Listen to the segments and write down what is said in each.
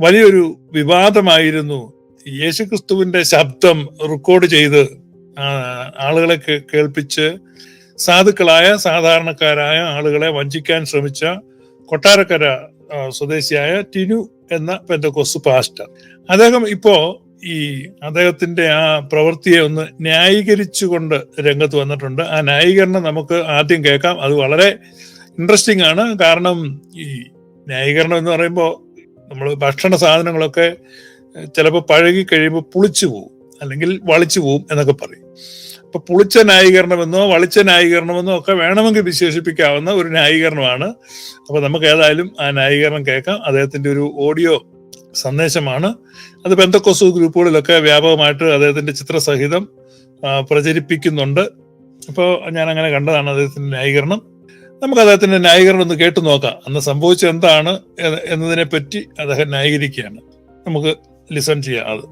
വലിയൊരു വിവാദമായിരുന്നു യേശുക്രിസ്തുവിന്റെ ശബ്ദം റെക്കോർഡ് ചെയ്ത് ആളുകളെ കേൾപ്പിച്ച് സാധുക്കളായ സാധാരണക്കാരായ ആളുകളെ വഞ്ചിക്കാൻ ശ്രമിച്ച കൊട്ടാരക്കര സ്വദേശിയായ ടിനു എന്ന പെന്തക്കോസ് പാസ്റ്റർ. അദ്ദേഹം ഇപ്പോ ഈ അദ്ദേഹത്തിന്റെ ആ പ്രവൃത്തിയെ ഒന്ന് ന്യായീകരിച്ചുകൊണ്ട് രംഗത്ത് വന്നിട്ടുണ്ട്. ആ ന്യായീകരണം നമുക്ക് ആദ്യം കേൾക്കാം. അത് വളരെ ഇൻട്രസ്റ്റിംഗ് ആണ്. കാരണം ഈ ന്യായീകരണം എന്ന് പറയുമ്പോൾ നമ്മൾ ഭക്ഷണ സാധനങ്ങളൊക്കെ ചിലപ്പോൾ പഴകി കഴിയുമ്പോൾ പുളിച്ചു പോവും അല്ലെങ്കിൽ വളിച്ചു പോവും എന്നൊക്കെ പറയും. അപ്പൊ പുളിച്ച ന്യായീകരണമെന്നോ വളിച്ച ന്യായീകരണമെന്നോ ഒക്കെ വേണമെങ്കിൽ വിശേഷിപ്പിക്കാവുന്ന ഒരു ന്യായീകരണമാണ്. അപ്പൊ നമുക്ക് ഏതായാലും ആ ന്യായീകരണം കേൾക്കാം. അദ്ദേഹത്തിന്റെ ഒരു ഓഡിയോ സന്ദേശമാണ്. അത് ബന്ധക്കോസ് ഗ്രൂപ്പുകളിലൊക്കെ വ്യാപകമായിട്ട് അദ്ദേഹത്തിന്റെ ചിത്രസഹിതം പ്രചരിപ്പിക്കുന്നുണ്ട്. അപ്പോൾ ഞാൻ അങ്ങനെ കണ്ടതാണ് അദ്ദേഹത്തിന്റെ ന്യായീകരണം. നമുക്ക് അദ്ദേഹത്തിന്റെ ന്യായീകരണം ഒന്ന് കേട്ടു നോക്കാം. അന്ന് സംഭവിച്ചത് എന്താണ് എന്നതിനെ പറ്റി അദ്ദേഹം ന്യായീകരിക്കുകയാണ്. നമുക്ക് ലിസൺ ചെയ്യാം അത്.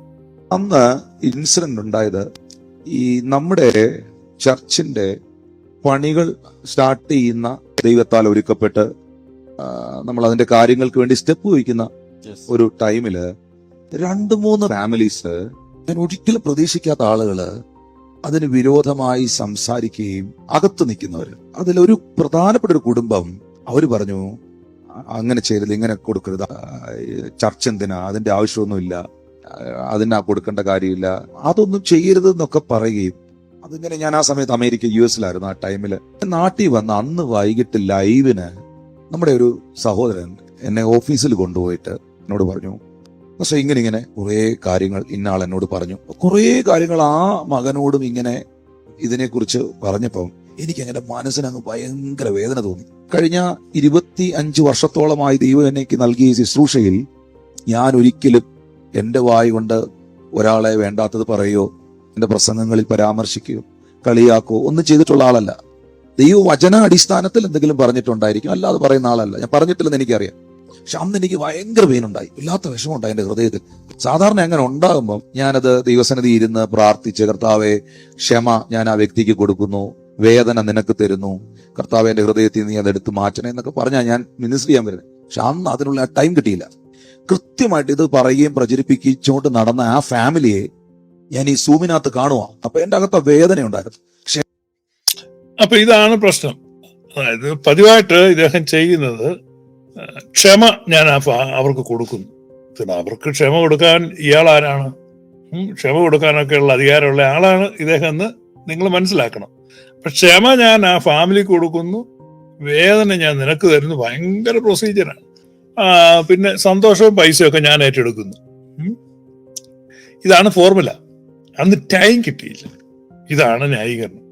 അന്ന് ഇൻസിഡന്റ് ഉണ്ടായത് ഈ നമ്മുടെ ചർച്ചിന്റെ പണികൾ സ്റ്റാർട്ട് ചെയ്യുന്ന ദൈവത്താൽ ഒരുക്കപ്പെട്ട് നമ്മൾ അതിന്റെ കാര്യങ്ങൾക്ക് വേണ്ടി സ്റ്റെപ്പ് വയ്ക്കുന്ന ഒരു ടൈമിൽ രണ്ട് മൂന്ന് ഫാമിലീസ് ഞാൻ ഒരിക്കലും പ്രതീക്ഷിക്കാത്ത ആളുകൾ അതിന് വിരോധമായി സംസാരിക്കുകയും അകത്ത് നിൽക്കുന്നവര് അതിലൊരു പ്രധാനപ്പെട്ട ഒരു കുടുംബം അവർ പറഞ്ഞു അങ്ങനെ ചെയ്തത് ഇങ്ങനെ കൊടുക്കരുത്. ചർച്ച ചർച്ച് എന്തിനാ? അതിന്റെ ആവശ്യമൊന്നുമില്ല. അതിനാ കൊടുക്കേണ്ട കാര്യമില്ല. അതൊന്നും ചെയ്യരുത് എന്നൊക്കെ പറയുകയും അതിങ്ങനെ ഞാൻ ആ സമയത്ത് അമേരിക്ക യു എസിലായിരുന്നു ആ ടൈമിൽ നാട്ടിൽ വന്ന് അന്ന് വൈകിട്ട് ലൈവിന് നമ്മുടെ ഒരു സഹോദരൻ എന്നെ ഓഫീസിൽ കൊണ്ടുപോയിട്ട് എന്നോട് പറഞ്ഞു പക്ഷെ ഇങ്ങനെ ഇങ്ങനെ കുറേ കാര്യങ്ങൾ ഇന്നാൾ എന്നോട് പറഞ്ഞു. കുറേ കാര്യങ്ങൾ ആ മകനോടും ഇങ്ങനെ ഇതിനെക്കുറിച്ച് പറഞ്ഞപ്പം എനിക്ക് അങ്ങനെ മനസ്സിനങ്ങ് ഭയങ്കര വേദന തോന്നി. കഴിഞ്ഞ ഇരുപത്തി അഞ്ച് വർഷത്തോളമായി ദൈവം എനിക്ക് നൽകിയ ശുശ്രൂഷയിൽ ഞാൻ ഒരിക്കലും എന്റെ വായ കൊണ്ട് ഒരാളെ വേണ്ടാത്തത് പറയുകയോ എന്റെ പ്രസംഗങ്ങളിൽ പരാമർശിക്കുകയോ കളിയാക്കോ ഒന്നും ചെയ്തിട്ടുള്ള ആളല്ല. ദൈവ വചന അടിസ്ഥാനത്തിൽ എന്തെങ്കിലും പറഞ്ഞിട്ടുണ്ടായിരിക്കും. അല്ലാതെ പറയുന്ന ആളല്ല. ഞാൻ പറഞ്ഞിട്ടില്ലെന്ന് എനിക്കറിയാം. പക്ഷെ അന്ന് എനിക്ക് ഭയങ്കര പെയിനുണ്ടായി. ഇല്ലാത്ത വിഷമമുണ്ടായി എന്റെ ഹൃദയത്തിൽ. സാധാരണ അങ്ങനെ ഉണ്ടാകുമ്പം ഞാനത് ദൈവസന്നിധി ഇരുന്ന് പ്രാർത്ഥിച്ച് കർത്താവെ ക്ഷമ ഞാൻ ആ വ്യക്തിക്ക് കൊടുക്കുന്നു. വേദന നിനക്ക് തരുന്നു. കർത്താവ് എന്റെ ഹൃദയത്തിൽ നീ അത് എടുത്ത് മാറ്റണേ എന്നൊക്കെ പറഞ്ഞാൽ ഞാൻ മിനിസ്റ്റർ ചെയ്യാൻ വരുന്നത്. പക്ഷെ അന്ന് അതിനുള്ള ആ ടൈം കിട്ടിയില്ല. കൃത്യമായിട്ട് ഇത് പറയുകയും പ്രചരിപ്പിച്ചുകൊണ്ട് നടന്ന ആ ഫാമിലിയെ ഞാൻ ഈ സൂമിനകത്ത് കാണുക അപ്പൊ എന്റെ അകത്ത് വേദന ഉണ്ടായിരുന്നു. അപ്പൊ ഇതാണ് പ്രശ്നം. അതായത് പതിവായിട്ട് ഇദ്ദേഹം ചെയ്യുന്നത് ക്ഷമ ഞാൻ അവർക്ക് കൊടുക്കുന്നു. പിന്നെ അവർക്ക് ക്ഷമ കൊടുക്കാൻ ഇയാൾ ആരാണ്? ക്ഷമ കൊടുക്കാനൊക്കെ ഉള്ള അധികാരമുള്ള ആളാണ് ഇദ്ദേഹം എന്ന് നിങ്ങൾ മനസ്സിലാക്കണം. അപ്പൊ ക്ഷമ ഞാൻ ആ ഫാമിലിക്ക് കൊടുക്കുന്നു. വേദന ഞാൻ നിനക്ക് തരുന്നു. ഭയങ്കര പ്രൊസീജിയറാണ് പിന്നെ സന്തോഷവും പൈസയും ഒക്കെ ഞാൻ ഏറ്റെടുക്കുന്നു. ഇതാണ് ഫോർമുല അന്ന് ടൈം കിട്ടിയില്ല. ഇതാണ് ന്യായീകരണം.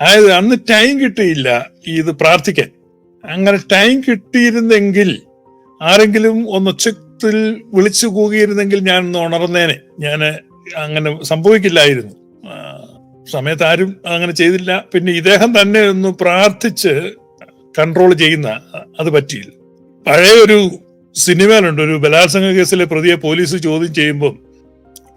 അതായത് അന്ന് ടൈം കിട്ടിയില്ല. ഇത് പ്രാർത്ഥിക്കാൻ. അങ്ങനെ ടൈം കിട്ടിയിരുന്നെങ്കിൽ ആരെങ്കിലും ഒന്ന് ഉച്ചത്തിൽ വിളിച്ചു കൂകിയിരുന്നെങ്കിൽ ഞാൻ ഒന്ന് ഉണർന്നേനെ. ഞാൻ അങ്ങനെ സംഭവിക്കില്ലായിരുന്നു. സമയത്ത് ആരും അങ്ങനെ ചെയ്തില്ല. പിന്നെ ഇദ്ദേഹം തന്നെ ഒന്ന് പ്രാർത്ഥിച്ച് കൺട്രോൾ ചെയ്യുന്ന അത് പറ്റിയില്ല. പഴയ ഒരു സിനിമയിലുണ്ട്. ഒരു ബലാത്സംഗ കേസിലെ പ്രതിയെ പോലീസ് ചോദ്യം ചെയ്യുമ്പോൾ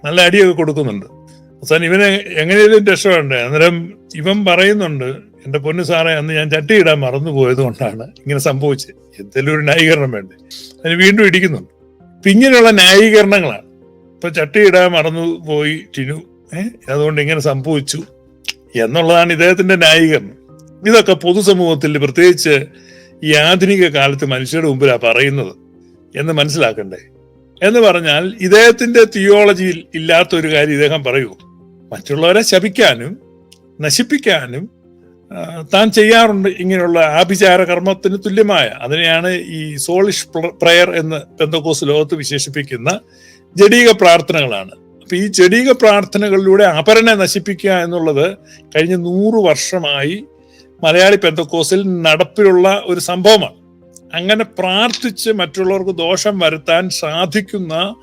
നല്ല അടിയൊക്കെ കൊടുക്കുന്നുണ്ട്. അവസാനം ഇവനെ എങ്ങനെയും രക്ഷപ്പെടണ്ടേ? അന്നേരം ഇവൻ പറയുന്നുണ്ട് എന്റെ പൊന്നു സാറേ അന്ന് ഞാൻ ചട്ടിയിടാൻ മറന്നു പോയത് കൊണ്ടാണ് ഇങ്ങനെ സംഭവിച്ചത്. എന്തെങ്കിലും ഒരു ന്യായീകരണം വേണ്ടേ? അതിന് വീണ്ടും ഇടിക്കുന്നുണ്ട്. ഇപ്പൊ ഇങ്ങനെയുള്ള ന്യായീകരണങ്ങളാണ്. ഇപ്പൊ ചട്ടിയിടാൻ മറന്നു പോയി ടിനു ഏഹ് അതുകൊണ്ട് ഇങ്ങനെ സംഭവിച്ചു എന്നുള്ളതാണ് ഇദ്ദേഹത്തിന്റെ ന്യായീകരണം. ഇതൊക്കെ പൊതുസമൂഹത്തിൽ പ്രത്യേകിച്ച് ഈ ആധുനിക കാലത്ത് മനുഷ്യരുടെ മുമ്പിലാ പറയുന്നത് എന്ന് മനസ്സിലാക്കണ്ടേ? എന്ന് പറഞ്ഞാൽ ഇദ്ദേഹത്തിന്റെ തിയോളജിയിൽ ഇല്ലാത്ത ഒരു കാര്യം ഇദ്ദേഹം പറയൂ മറ്റുള്ളവരെ ശപിക്കാനും നശിപ്പിക്കാനും താൻ ചെയ്യാറുണ്ട് ഇങ്ങനെയുള്ള ആഭിചാര കർമ്മത്തിന് തുല്യമായ. അതിനെയാണ് ഈ സോളിഷ് പ്രയർ എന്ന് പെന്തക്കോസ് ലോകത്ത് വിശേഷിപ്പിക്കുന്ന ജഡീക പ്രാർത്ഥനകളാണ്. അപ്പൊ ഈ ജഡീക പ്രാർത്ഥനകളിലൂടെ അപരനെ നശിപ്പിക്കുക എന്നുള്ളത് കഴിഞ്ഞ നൂറ് വർഷമായി മലയാളി പെന്തക്കോസിൽ നടപ്പിലുള്ള ഒരു സംഭവമാണ്. അങ്ങനെ പ്രാർത്ഥിച്ച് മറ്റുള്ളവർക്ക് ദോഷം വരുത്താൻ സാധിക്കുന്ന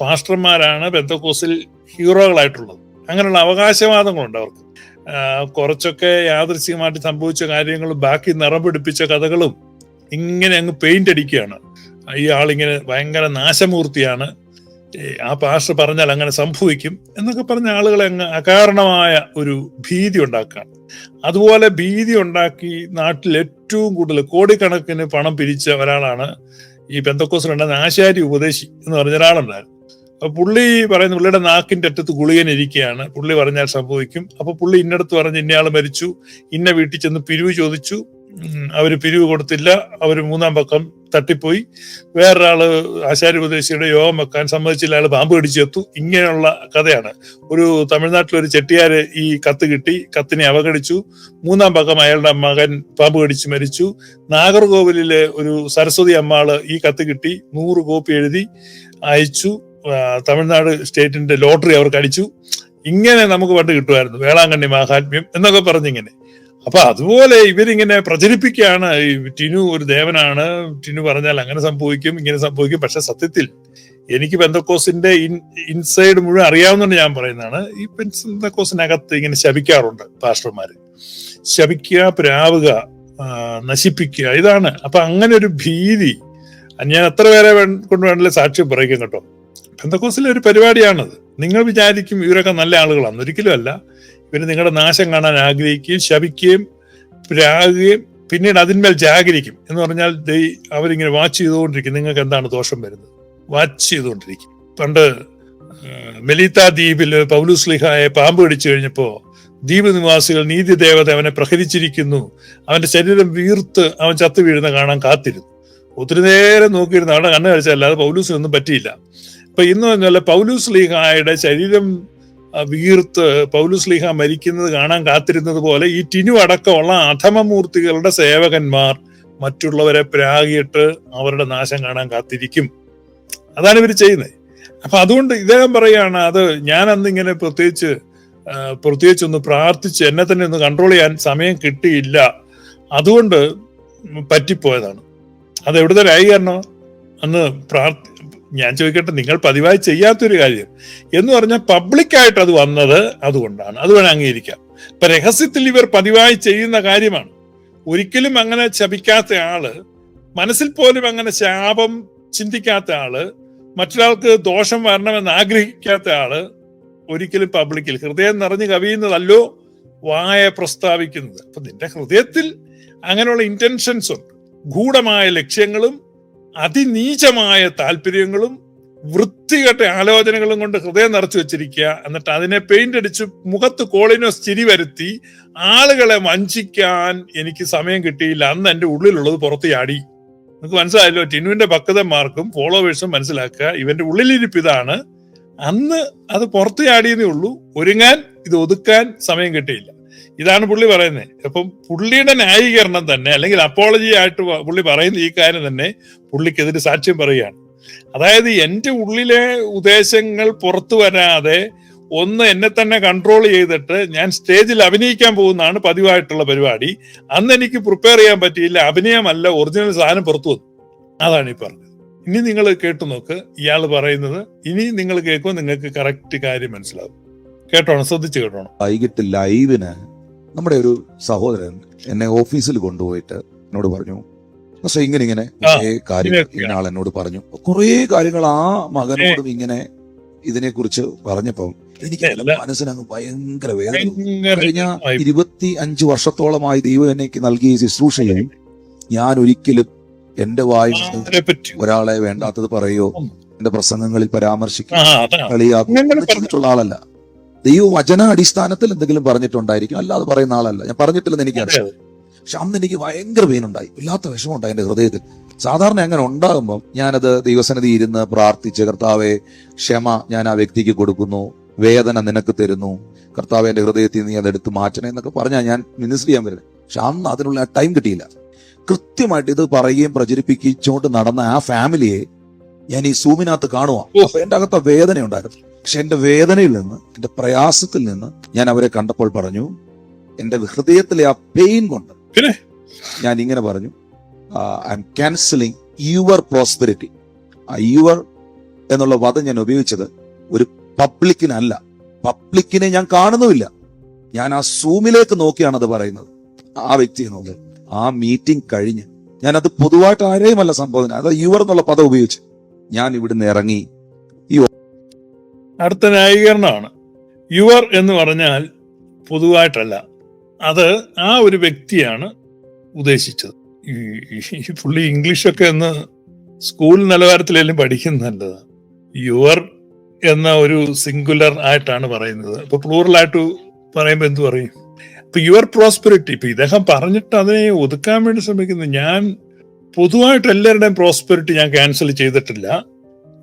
പാസ്റ്റർമാരാണ് പെന്തക്കോസിൽ ഹീറോകളായിട്ടുള്ളത്. അങ്ങനെയുള്ള അവകാശവാദങ്ങളുണ്ട് അവർക്ക്. കുറച്ചൊക്കെ യാദൃശ്യമായിട്ട് സംഭവിച്ച കാര്യങ്ങളും ബാക്കി നിറം പിടിപ്പിച്ച കഥകളും ഇങ്ങനെ അങ്ങ് പെയിന്റ് അടിക്കുകയാണ്. ഈ ആളിങ്ങനെ ഭയങ്കര നാശമൂർത്തിയാണ്. ആ പാസ്റ്റർ പറഞ്ഞാൽ അങ്ങനെ സംഭവിക്കും എന്നൊക്കെ പറഞ്ഞ ആളുകളെ അങ്ങ് അകാരണമായ ഒരു ഭീതി ഉണ്ടാക്കുകയാണ് അതുപോലെ ഭീതി ഉണ്ടാക്കി നാട്ടിൽ ഏറ്റവും കൂടുതൽ കോടിക്കണക്കിന് പണം പിരിച്ച ഒരാളാണ് ഈ പെന്തക്കോസിലുണ്ടായിരുന്ന ആശാരി ഉപദേശി എന്ന് പറഞ്ഞ ഒരാളുണ്ടായിരുന്നു. പുള്ളി പറയുന്ന പുള്ളിയുടെ നാക്കിന്റെ അറ്റത്ത് ഗുളികൻ ഇരിക്കുകയാണ്. പുള്ളി പറഞ്ഞാൽ സംഭവിക്കും. അപ്പൊ പുള്ളി ഇന്നടത്ത് പറഞ്ഞ് ഇന്നയാൾ മരിച്ചു. ഇന്ന വീട്ടിൽ ചെന്ന് പിരിവ് ചോദിച്ചു. അവർ പിരിവ് കൊടുത്തില്ല. അവർ മൂന്നാം പക്കം തട്ടിപ്പോയി. വേറൊരാൾ ആശാരി ഉപദേശിയുടെ യോഗം വെക്കാൻ സമ്മതിച്ചില്ല. അയാൾ പാമ്പ് കടിച്ചെത്തു ഇങ്ങനെയുള്ള കഥയാണ്. ഒരു തമിഴ്നാട്ടിൽ ഒരു ചെട്ടിയാര് ഈ കത്ത് കിട്ടി. കത്തിനെ അവഗണിച്ചു. മൂന്നാം പക്കം അയാളുടെ മകൻ പാമ്പ് കടിച്ച് മരിച്ചു. നാഗർകോവിലിലെ ഒരു സരസ്വതി അമ്മാൾ ഈ കത്ത് കിട്ടി. നൂറ് കോപ്പി എഴുതി അയച്ചു. തമിഴ്നാട് സ്റ്റേറ്റിന്റെ ലോട്ടറി അവർക്ക് അടിച്ചു. ഇങ്ങനെ നമുക്ക് പണ്ട് കിട്ടുമായിരുന്നു. വേളാങ്കണ്ണി മഹാത്മ്യം എന്നൊക്കെ പറഞ്ഞിങ്ങനെ. അപ്പൊ അതുപോലെ ഇവരിങ്ങനെ പ്രചരിപ്പിക്കുകയാണ്. ഈ ടിനു ഒരു ദേവനാണ്. ടിനു പറഞ്ഞാൽ അങ്ങനെ സംഭവിക്കും ഇങ്ങനെ സംഭവിക്കും. പക്ഷെ സത്യത്തിൽ എനിക്ക് ബന്ധക്കോസിന്റെ ഇൻ ഇൻസൈഡ് മുഴുവൻ അറിയാവുന്നതുകൊണ്ട് ഞാൻ പറയുന്നതാണ്. ഈ ബന്ധക്കോസിനകത്ത് ഇങ്ങനെ ശപിക്കാറുണ്ട് പാസ്റ്റർമാര്. ശപിക്കുക പ്രാവുക നശിപ്പിക്കുക ഇതാണ്. അപ്പൊ അങ്ങനെ ഒരു ഭീതി. ഞാൻ എത്ര പേരെ കൊണ്ട് വേണമെങ്കിലും സാക്ഷ്യം പറയിക്കും കേട്ടോ. ബന്ധക്കോസിലെ ഒരു പരിപാടിയാണത്. നിങ്ങൾ വിചാരിക്കും ഇവരൊക്കെ നല്ല ആളുകളാണ്. ഒരിക്കലും അല്ല. ഇവർ നിങ്ങളുടെ നാശം കാണാൻ ആഗ്രഹിക്കുകയും ശപിക്കുകയും പ്രാകുകയും പിന്നീട് അതിന്മേൽ ജാഗരിക്കും എന്ന് പറഞ്ഞാൽ ദൈ അവരിങ്ങനെ വാച്ച് ചെയ്തുകൊണ്ടിരിക്കും. നിങ്ങൾക്ക് എന്താണ് ദോഷം വരുന്നത്? വാച്ച് ചെയ്തുകൊണ്ടിരിക്കും. പണ്ട് മെലീത്ത ദ്വീപിൽ പൗലൂസ് ലിഹായെ പാമ്പ് കടിച്ചു കഴിഞ്ഞപ്പോ ദ്വീപ് നിവാസികൾ നീതി ദേവത അവനെ പ്രഹരിച്ചിരിക്കുന്നു. അവന്റെ ശരീരം വീർത്ത് അവൻ ചത്തു വീഴുന്ന കാണാൻ കാത്തിരുന്നു. ഒത്തിരി നേരം നോക്കിയിരുന്നു അവിടെ കണ്ണു കഴിച്ചല്ലാതെ പൗലൂസിനൊന്നും പറ്റിയില്ല. അപ്പൊ ഇന്ന് പറഞ്ഞാൽ പൗലൂസ് ലീഹായുടെ ശരീരം വീർത്ത് പൗലൂസ് ലീഹ മരിക്കുന്നത് കാണാൻ കാത്തിരുന്നത് പോലെ ഈ ടിനു അടക്കമുള്ള അധമമൂർത്തികളുടെ സേവകന്മാർ മറ്റുള്ളവരെ പ്രാഗിയിട്ട് അവരുടെ നാശം കാണാൻ കാത്തിരിക്കും. അതാണ് ഇവർ ചെയ്യുന്നത്. അപ്പൊ അതുകൊണ്ട് ഇദ്ദേഹം പറയാണ് അത് ഞാൻ അന്ന് ഇങ്ങനെ പ്രത്യേകിച്ച് പ്രത്യേകിച്ച് ഒന്ന് പ്രാർത്ഥിച്ച് എന്നെ തന്നെ ഒന്ന് കൺട്രോൾ ചെയ്യാൻ സമയം കിട്ടിയില്ല. അതുകൊണ്ട് പറ്റിപ്പോയതാണ്. അത് എവിടുത്തെ ന്യായീകരണോ? അന്ന് പ്രാർത്ഥി ഞാൻ ചോദിക്കട്ടെ നിങ്ങൾ പതിവായി ചെയ്യാത്തൊരു കാര്യം. എന്ന് പറഞ്ഞാൽ പബ്ലിക്കായിട്ട് അത് വന്നത് അതുകൊണ്ടാണ്. അത് വേണം അംഗീകരിക്കാം. ഇപ്പൊ രഹസ്യത്തിൽ ഇവർ പതിവായി ചെയ്യുന്ന കാര്യമാണ്. ഒരിക്കലും അങ്ങനെ ശപിക്കാത്ത ആൾ മനസ്സിൽ പോലും അങ്ങനെ ശാപം ചിന്തിക്കാത്ത ആൾ മറ്റൊരാൾക്ക് ദോഷം വരണമെന്ന് ആഗ്രഹിക്കാത്ത ആൾ ഒരിക്കലും പബ്ലിക്കിൽ ഹൃദയം നിറഞ്ഞു കവിയുന്നതല്ലോ വായ പ്രസ്താവിക്കുന്നത്. അപ്പൊ നിന്റെ ഹൃദയത്തിൽ അങ്ങനെയുള്ള ഇന്റൻഷൻസ് ഉണ്ട്. ഗൂഢമായ ലക്ഷ്യങ്ങളും അതിനീചമായ താല്പര്യങ്ങളും വൃത്തികെട്ട ആലോചനകളും കൊണ്ട് ഹൃദയം നിറച്ചു വെച്ചിരിക്കുക. എന്നിട്ട് അതിനെ പെയിന്റ് അടിച്ച് മുഖത്ത് കോളിനോസ് ചിരി വരുത്തി ആളുകളെ വഞ്ചിക്കാൻ എനിക്ക് സമയം കിട്ടിയില്ല. അന്ന് എന്റെ ഉള്ളിലുള്ളത് പുറത്ത് ചാടി. നിങ്ങൾക്ക് മനസ്സിലായല്ലോ ടിനുവിന്റെ ഭക്തന്മാർക്കും ഫോളോവേഴ്സും മനസ്സിലാക്കുക ഇവന്റെ ഉള്ളിലിരിപ്പ് ഇതാണ്. അന്ന് അത് പുറത്ത് ചാടിയെന്നേ ഉള്ളൂ. ഒരുങ്ങാൻ ഇത് ഒതുക്കാൻ സമയം കിട്ടിയില്ല. ഇതാണ് പുള്ളി പറയുന്നത് അപ്പം പുള്ളിയുടെ ന്യായീകരണം തന്നെ അല്ലെങ്കിൽ അപ്പോളജി ആയിട്ട് പുള്ളി പറയുന്ന ഈ കാര്യം തന്നെ പുള്ളിക്കെതിരെ സാക്ഷ്യം പറയുകയാണ്. അതായത് എന്റെ ഉള്ളിലെ ഉദ്ദേശങ്ങൾ പുറത്തു വരാതെ ഒന്ന് എന്നെ തന്നെ കൺട്രോൾ ചെയ്തിട്ട് ഞാൻ സ്റ്റേജിൽ അഭിനയിക്കാൻ പോകുന്നതാണ് പതിവായിട്ടുള്ള പരിപാടി. അന്ന് എനിക്ക് പ്രിപ്പയർ ചെയ്യാൻ പറ്റിയില്ല അഭിനയമല്ല ഒറിജിനൽ സാധനം പുറത്തു വന്നു. അതാണ് ഈ പറഞ്ഞത്. ഇനി നിങ്ങൾ കേട്ടു നോക്ക് ഇയാൾ പറയുന്നത് ഇനി നിങ്ങൾ കേൾക്കുമ്പോൾ നിങ്ങൾക്ക് കറക്റ്റ് കാര്യം മനസ്സിലാവും. കേട്ടോണം ശ്രദ്ധിച്ച് കേട്ടോണം. വൈകിട്ട് ലൈവിന് നമ്മുടെ ഒരു സഹോദരൻ എന്നെ ഓഫീസിൽ കൊണ്ടുപോയിട്ട് എന്നോട് പറഞ്ഞു പക്ഷെ ഇങ്ങനെ ഇങ്ങനെ കുറേ കാര്യങ്ങൾ. ഇന്ന ആൾ എന്നോട് പറഞ്ഞു. കുറേ കാര്യങ്ങൾ ആ മകനോടും ഇങ്ങനെ ഇതിനെക്കുറിച്ച് പറഞ്ഞപ്പം എനിക്ക്. മനസ്സിനങ്ങ് ഭയങ്കര വേദന. കഴിഞ്ഞ ഇരുപത്തി അഞ്ച് വർഷത്തോളമായി ദൈവം എനിക്ക് നൽകിയ ശുശ്രൂഷയിൽ ഞാൻ ഒരിക്കലും എന്റെ പറ്റി ഒരാളെ വേണ്ടാത്തത് പറയോ എന്റെ പ്രസംഗങ്ങളിൽ പരാമർശിക്കുക കളിയാക്കും ആളല്ല. ദൈവ വചന അടിസ്ഥാനത്തിൽ എന്തെങ്കിലും പറഞ്ഞിട്ടുണ്ടായിരിക്കും. അല്ലാതെ പറയുന്ന ആളല്ല. ഞാൻ പറഞ്ഞിട്ടില്ലെന്ന് എനിക്കറിയാം അറിയാം പക്ഷെ അന്ന് എനിക്ക് ഭയങ്കര പെയിനുണ്ടായി. ഇല്ലാത്ത വിഷമമുണ്ടായി എന്റെ ഹൃദയത്തിൽ. സാധാരണ അങ്ങനെ ഉണ്ടാകുമ്പോൾ ഞാനത് ദൈവസന്നിധി ഇരുന്ന് പ്രാർത്ഥിച്ച് കർത്താവെ ക്ഷമ ഞാൻ ആ വ്യക്തിക്ക് കൊടുക്കുന്നു. വേദന നിനക്ക് തരുന്നു. കർത്താവ് എന്റെ ഹൃദയത്തിൽ നീ അത് എടുത്ത് മാറ്റണേ എന്നൊക്കെ പറഞ്ഞാൽ ഞാൻ മിനിസ്റ്റർ ചെയ്യാൻ വരുന്നത്. പക്ഷെ അന്ന് അതിനുള്ള ടൈം കിട്ടിയില്ല. കൃത്യമായിട്ട് ഇത് പറയുകയും പ്രചരിപ്പിച്ചുകൊണ്ട് നടന്ന ആ ഫാമിലിയെ ഞാൻ ഈ സൂമിനകത്ത് കാണുക. അപ്പൊ എന്റെ അകത്ത വേദന ഉണ്ടായിരുന്നു. പക്ഷെ എന്റെ വേദനയിൽ നിന്ന് എന്റെ പ്രയാസത്തിൽ നിന്ന് ഞാൻ അവരെ കണ്ടപ്പോൾ പറഞ്ഞു എന്റെ ഹൃദയത്തിലെ ആ പെയിൻ കൊണ്ട്? ഞാൻ ഇങ്ങനെ പറഞ്ഞു I am cancelling your prosperity ആ യുവർ എന്നുള്ള വധം ഞാൻ ഉപയോഗിച്ചത് ഒരു പബ്ലിക്കിനല്ല പബ്ലിക്കിനെ ഞാൻ കാണുന്നുമില്ല. ഞാൻ ആ സൂമിലേക്ക് നോക്കിയാണ് അത് പറയുന്നത്. ആ വ്യക്തി എന്നുള്ളത് ആ മീറ്റിംഗ് കഴിഞ്ഞ് ഞാൻ അത് പൊതുവായിട്ട് ആരെയുമല്ല സംബോധന അത് യുവർ എന്നുള്ള പദം ഉപയോഗിച്ച്. ഞാൻ ഇവിടുന്ന് ഇറങ്ങി അടുത്ത ന്യായീകരണമാണ്. യുവർ എന്ന് പറഞ്ഞാൽ പൊതുവായിട്ടല്ല. അത് ആ ഒരു വ്യക്തിയാണ് ഉദ്ദേശിച്ചത്. ഈ ഈ പുള്ളി ഇംഗ്ലീഷൊക്കെ ഒന്ന് സ്കൂൾ നിലവാരത്തിലെല്ലാം പഠിക്കുന്നത് യുവർ എന്ന ഒരു സിംഗുലർ ആയിട്ടാണ് പറയുന്നത്. അപ്പൊ പ്ലൂറൽ ആയിട്ട് പറയുമ്പോൾ എന്തു പറയും? ഇപ്പൊ യുവർ പ്രോസ്പെരിറ്റി ഇപ്പൊ ഇദ്ദേഹം പറഞ്ഞിട്ട് അതിനെ ഒതുക്കാൻ വേണ്ടി ശ്രമിക്കുന്നു. ഞാൻ പൊതുവായിട്ട് എല്ലാവരുടെയും പ്രോസ്പെരിറ്റി ഞാൻ ക്യാൻസൽ ചെയ്തിട്ടില്ല.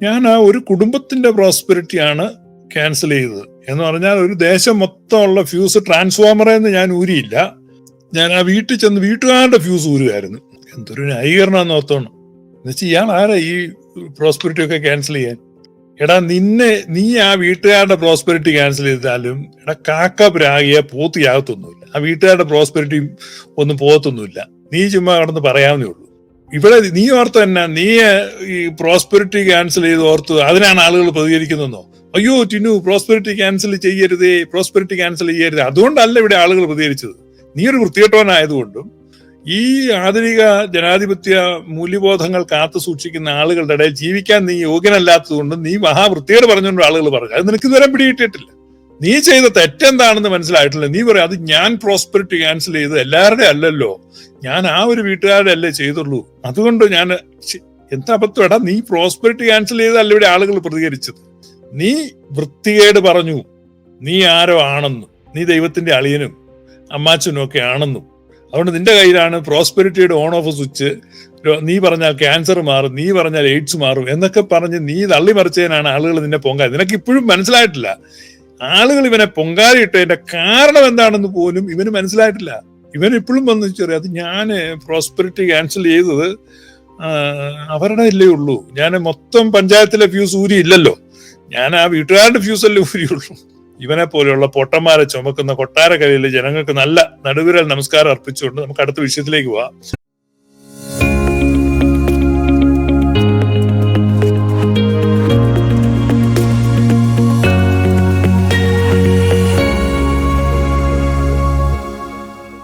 ഞാൻ ആ ഒരു കുടുംബത്തിന്റെ പ്രോസ്പെരിറ്റിയാണ് ക്യാൻസൽ ചെയ്തത്. എന്ന് പറഞ്ഞാൽ ഒരു ദേശം മൊത്തമുള്ള ഫ്യൂസ് ട്രാൻസ്ഫോമറെന്ന് ഞാൻ ഊരിയില്ല. ഞാൻ ആ വീട്ടിൽ ചെന്ന് വീട്ടുകാരുടെ ഫ്യൂസ് ഊരുമായിരുന്നു എന്തൊരു ന്യായീകരണം ഓർത്തോണം. എന്നുവെച്ചാൽ ഇയാൾ ആരാ ഈ പ്രോസ്പെരിറ്റി ഒക്കെ ക്യാൻസൽ ചെയ്യാൻ? എടാ നിന്നെ നീ ആ വീട്ടുകാരുടെ പ്രോസ്പെരിറ്റി ക്യാൻസൽ ചെയ്താലും എടാ കാക്ക പ്രാഗിയ പോത്തിയാകത്തൊന്നുമില്ല. ആ വീട്ടുകാരുടെ പ്രോസ്പെരിറ്റി ഒന്നും പോകത്തൊന്നുമില്ല. നീ ചുമ്മാ കടന്ന് പറയാവുന്നേ ഉള്ളൂ. ഇവിടെ നീ ഓർത്ത തന്നെ നീ ഈ പ്രോസ്പെരിറ്റി ക്യാൻസൽ ചെയ്ത് ഓർത്ത് അതിനാണ് ആളുകൾ പ്രതികരിക്കുന്നതെന്നോ? അയ്യോ ടിനു പ്രോസ്പെരിറ്റി ക്യാൻസൽ ചെയ്യരുതേ പ്രോസ്പെരിറ്റി ക്യാൻസൽ ചെയ്യരുത്. അതുകൊണ്ടല്ല ഇവിടെ ആളുകൾ പ്രതികരിച്ചത്. നീ ഒരു വൃത്തികെട്ടവനായതുകൊണ്ടും ഈ ആധുനിക ജനാധിപത്യ മൂല്യബോധങ്ങൾ കാത്തു സൂക്ഷിക്കുന്ന ആളുകളുടെ ഇടയിൽ ജീവിക്കാൻ നീ യോഗ്യനല്ലാത്തതുകൊണ്ടും നീ മഹാവൃത്തിയോട് പറഞ്ഞുകൊണ്ട് ആളുകൾ പറഞ്ഞു. അത് നിനക്ക് ഇതുവരെ പിടികിട്ടിട്ടില്ല നീ ചെയ്ത തെറ്റെന്താണെന്ന് മനസ്സിലായിട്ടില്ല. നീ പറയാം അത് ഞാൻ പ്രോസ്പെരിറ്റി ക്യാൻസൽ ചെയ്ത് എല്ലാവരുടെ അല്ലല്ലോ. ഞാൻ ആ ഒരു വീട്ടുകാരുടെ അല്ലേ ചെയ്തുള്ളൂ. അതുകൊണ്ട് ഞാൻ എന്താ അബദ്ധം? എടാ നീ പ്രോസ്പെരിറ്റി ക്യാൻസൽ ചെയ്തല്ല ഇവിടെ ആളുകൾ പ്രതികരിച്ചത്. നീ വൃത്തികേട് പറഞ്ഞു. നീ ആരോ ആണെന്നും നീ ദൈവത്തിന്റെ അളിയനും അമ്മാച്ചനും ഒക്കെ ആണെന്നും. അതുകൊണ്ട് നിന്റെ കയ്യിലാണ് പ്രോസ്പെരിറ്റിയുടെ ഓൺ ഓഫ് സ്വിച്ച് നീ പറഞ്ഞാൽ ക്യാൻസർ മാറും നീ പറഞ്ഞാൽ എയ്ഡ്സ് മാറും എന്നൊക്കെ പറഞ്ഞ് നീ തള്ളിമറിച്ചതിനാണ് ആളുകൾ നിന്നെ പൊങ്കാൻ നിനക്ക് ഇപ്പോഴും മനസ്സിലായിട്ടില്ല. ആളുകൾ ഇവനെ പൊങ്കാലിട്ടതിന്റെ കാരണം എന്താണെന്ന് പോലും ഇവന് മനസ്സിലായിട്ടില്ല. ഇവൻ ഇപ്പോഴും വന്ന് ചെറിയ അത് ഞാൻ പ്രോസ്പെരിറ്റി ക്യാൻസൽ ചെയ്തത് അവരുടെ ഇല്ലേ ഉള്ളൂ. ഞാൻ മൊത്തം പഞ്ചായത്തിലെ ഫ്യൂസ് ഊരി ഇല്ലല്ലോ. ഞാൻ ആ വീട്ടുകാരുടെ ഫ്യൂസ് അല്ലേ ഊരിയുള്ളൂ ഇവനെ പോലെയുള്ള പൊട്ടന്മാരെ ചുമക്കുന്ന കൊട്ടാരക്കരയിലെ ജനങ്ങൾക്ക് നല്ല നടുവിരൽ നമസ്കാരം അർപ്പിച്ചുകൊണ്ട് നമുക്ക് അടുത്ത വിഷയത്തിലേക്ക് പോവാം.